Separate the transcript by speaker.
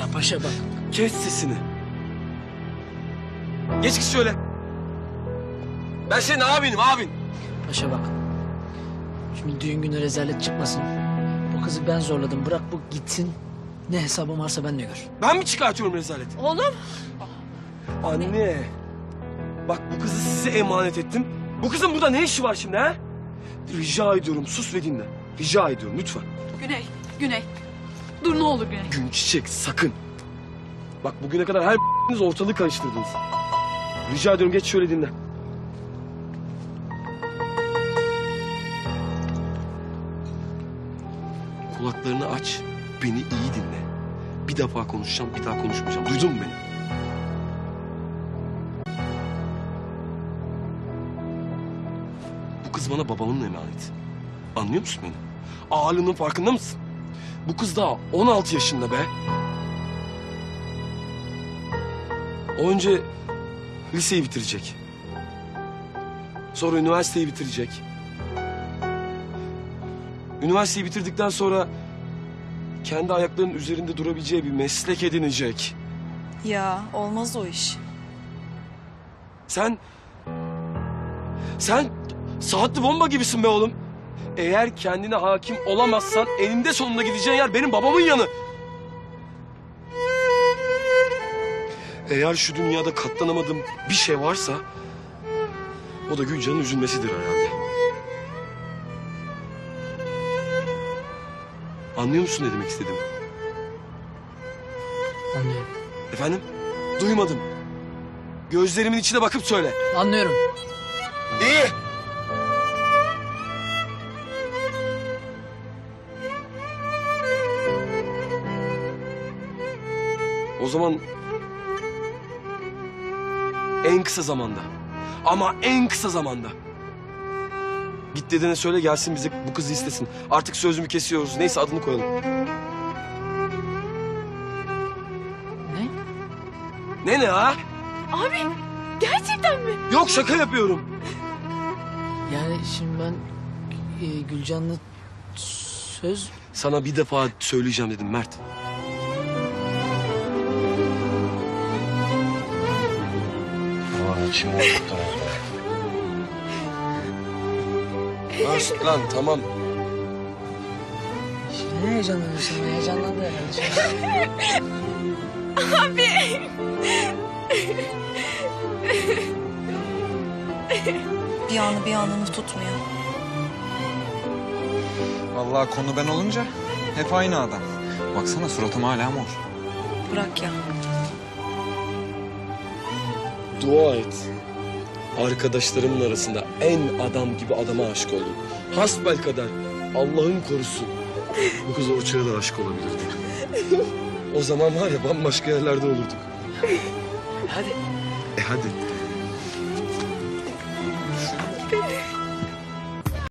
Speaker 1: Ya paşa bak.
Speaker 2: Kes sesini. Geç git şöyle. Ben senin abinim abin.
Speaker 1: Paşa bak. Şimdi düğün günü rezalet çıkmasın. Bu kızı ben zorladım. Bırak bu gitsin. Ne hesabım varsa ben de gör.
Speaker 2: Ben mi çıkartıyorum rezaleti?
Speaker 3: Oğlum
Speaker 2: Anne. Bak bu kızı size emanet ettim. Bu kızın burada ne işi var şimdi ha? Rica ediyorum sus ve dinle. Rica ediyorum lütfen.
Speaker 3: Güney, Güney. Dur ne olur Güney.
Speaker 2: Gün çiçek sakın. Bak bugüne kadar her ortalığı karıştırdınız. Rica ediyorum geç şöyle dinle. Kulaklarını aç, beni iyi dinle. Bir defa konuşacağım, bir daha konuşmayacağım. Duydun mu beni? Bu kız bana babamın emaneti. Anlıyor musun beni? Ağırlığının farkında mısın? Bu kız daha 16 yaşında be. O önce liseyi bitirecek. Sonra üniversiteyi bitirecek. Üniversiteyi bitirdikten sonra kendi ayaklarının üzerinde durabileceği bir meslek edinecek.
Speaker 4: Ya olmaz o iş.
Speaker 2: Sen... Sen saatli bomba gibisin be oğlum. Eğer kendine hakim olamazsan eninde sonunda gideceğin yer benim babamın yanı. Eğer şu dünyada katlanamadığım bir şey varsa... ...o da Gülcan'ın üzülmesidir herhalde. Anlıyor musun ne demek istediğimi?
Speaker 1: Anlıyorum.
Speaker 2: Efendim? Duymadım. Gözlerimin içine bakıp söyle.
Speaker 1: Anlıyorum.
Speaker 2: İyi. O zaman en kısa zamanda ama en kısa zamanda git dedene söyle gelsin bize bu kızı istesin. Artık sözümü kesiyoruz. Neyse adını koyalım.
Speaker 1: Ne?
Speaker 2: Ne ne ha?
Speaker 3: Abi gerçekten mi?
Speaker 2: Yok şaka yapıyorum.
Speaker 1: Yani şimdi ben e, Gülcan'la söz...
Speaker 2: Sana bir defa söyleyeceğim dedim Mert. Lan, lan tamam.
Speaker 1: Şimdi ne heyecanlanıyorsun? Heyecanlandı herhalde.
Speaker 4: Bir anı bir anını tutmuyor.
Speaker 5: Vallahi konu ben olunca hep aynı adam. Baksana suratım hala mor.
Speaker 4: Bırak ya.
Speaker 2: Dua et. Arkadaşlarımın arasında en adam gibi adama aşık oldum. Hasbel kadar Allah'ın korusun. Bu kız Orçun'a da aşık olabilirdi. O zaman var ya bambaşka yerlerde olurduk.
Speaker 1: Hadi.
Speaker 2: E hadi.